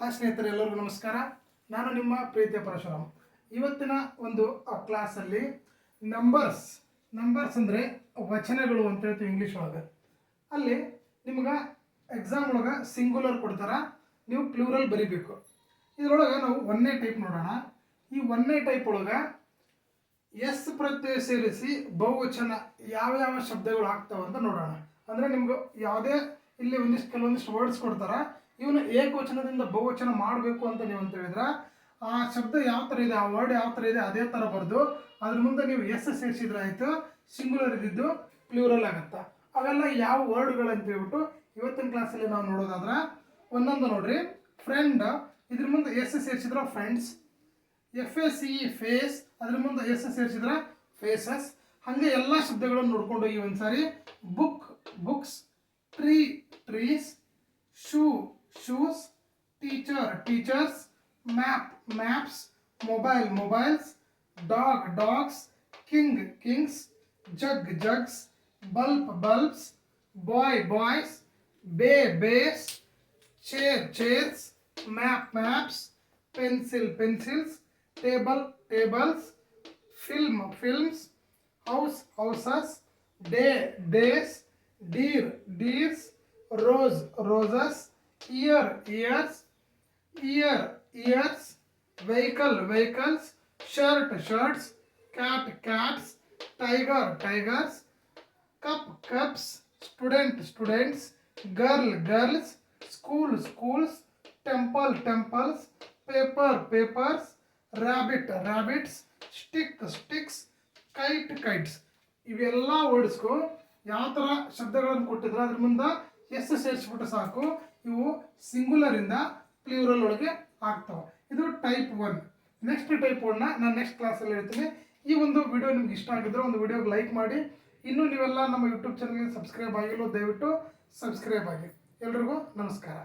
Hi ಸ್ನೇಹಿತರೆ, ಎಲ್ಲರಿಗೂ ನಮಸ್ಕಾರ. ನಾನು ನಿಮ್ಮ ಪ್ರೀತಿಯ ಪರಶುರಾಮ್. ಇವತ್ತಿನ ಒಂದು ಕ್ಲಾಸಲ್ಲಿ ನಂಬರ್ಸ್ ನಂಬರ್ಸ್ ಅಂದರೆ ವಚನಗಳು ಅಂತ ಹೇಳ್ತೀವಿ ಇಂಗ್ಲೀಷ್ ಒಳಗೆ. ಅಲ್ಲಿ ನಿಮ್ಗೆ ಎಕ್ಸಾಮ್ ಒಳಗೆ ಸಿಂಗುಲರ್ ಕೊಡ್ತಾರೆ, ನೀವು ಪ್ಲೂರಲ್ ಬರಿಬೇಕು. ಇದರೊಳಗೆ ನಾವು ಒಂದನೇ ಟೈಪ್ ನೋಡೋಣ. ಈ ಒಂದನೇ ಟೈಪ್ ಒಳಗೆ ಎಸ್ ಪ್ರತ್ಯಯ ಸೇರಿಸಿ ಬಹುವಚನ ಯಾವ ಯಾವ ಶಬ್ದಗಳು ಅಂತ ನೋಡೋಣ. ಅಂದರೆ ನಿಮ್ಗೆ ಯಾವುದೇ, ಇಲ್ಲಿ ಒಂದಿಷ್ಟು, ಕೆಲವೊಂದಿಷ್ಟು ವರ್ಡ್ಸ್ ಕೊಡ್ತಾರ. ಇವನು ಏಕವಚನದಿಂದ ಬಹುವಚನ ಮಾಡಬೇಕು ಅಂತ ನೀವು ಅಂತ ಹೇಳಿದ್ರೆ, ಆ ಶಬ್ದ ಯಾವ ಥರ ಇದೆ, ಆ ವರ್ಡ್ ಯಾವ ಥರ ಇದೆ, ಅದೇ ಥರ ಬರೆದು ಅದ್ರ ಮುಂದೆ ನೀವು ಎಸ್ ಸೇರಿಸಿದ್ರೆ ಆಯಿತು ಸಿಂಗುಲರ್ ಇದ್ದಿದ್ದು ಪ್ಲೂರಲ್ ಆಗುತ್ತೆ. ಅವೆಲ್ಲ ಯಾವ ವರ್ಡ್ಗಳು ಅಂತ ಹೇಳ್ಬಿಟ್ಟು ಇವತ್ತಿನ ಕ್ಲಾಸಲ್ಲಿ ನಾವು ನೋಡೋದಾದ್ರೆ, ಒಂದೊಂದು ನೋಡ್ರಿ. ಫ್ರೆಂಡ್ ಇದ್ರ ಮುಂದೆ ಎಸ್ ಸೇರಿಸಿದ್ರೆ friends F A C face ಅದ್ರ ಮುಂದೆ ಎಸ್ ಸೇರಿಸಿದ್ರೆ ಫೇಸಸ್ ಹಾಗೆ ಎಲ್ಲ ಶಬ್ದಗಳನ್ನು ನೋಡ್ಕೊಂಡು ಹೋಗಿ ಒಂದ್ಸಾರಿ book books tree trees shoe shoes teacher teachers map maps mobile mobiles dog dogs king kings jug jugs bulb bulbs boy boys bay bays chair chairs map maps pencil pencils table tables film films house houses day days deer deers rose roses ear ears ear ears vehicle vehicles shirt shirts cat cats tiger tigers cup cups student students girl girls school schools temple temples paper papers rabbit rabbits stick sticks kite kites ಇವೆಲ್ಲ ವರ್ಡ್ಸ್ಗೂ ಯಾವ ಥರ ಶಬ್ದಗಳನ್ನು ಕೊಟ್ಟಿದ್ರೆ ಅದ್ರ ಮುಂದೆ S ಸೇರಿಸ್ಬಿಟ್ರೆ ಸಾಕು. ಇವು ಸಿಂಗುಲರಿಂದ ಪ್ಲೂರಲ್ ಒಳಗೆ ಆಗ್ತವೆ. ಇದು ಟೈಪ್ ಒನ್ ನೆಕ್ಸ್ಟ್ ಟೈಪ್ ಒನ್ನ ನಾನು ನೆಕ್ಸ್ಟ್ ಕ್ಲಾಸಲ್ಲಿ ಹೇಳ್ತೀನಿ. ಈ ಒಂದು ವಿಡಿಯೋ ನಿಮ್ಗೆ ಇಷ್ಟ ಆಗಿದ್ರೆ ಒಂದು ವಿಡಿಯೋಗೆ ಲೈಕ್ ಮಾಡಿ. ಇನ್ನೂ ನೀವೆಲ್ಲ ನಮ್ಮ ಯೂಟ್ಯೂಬ್ ಚಾನಲ್ಗೆ ಸಬ್ಸ್ಕ್ರೈಬ್ ಆಗಿಲ್ಲ, ದಯವಿಟ್ಟು ಸಬ್ಸ್ಕ್ರೈಬ್ ಆಗಿ. ಎಲ್ರಿಗೂ ನಮಸ್ಕಾರ.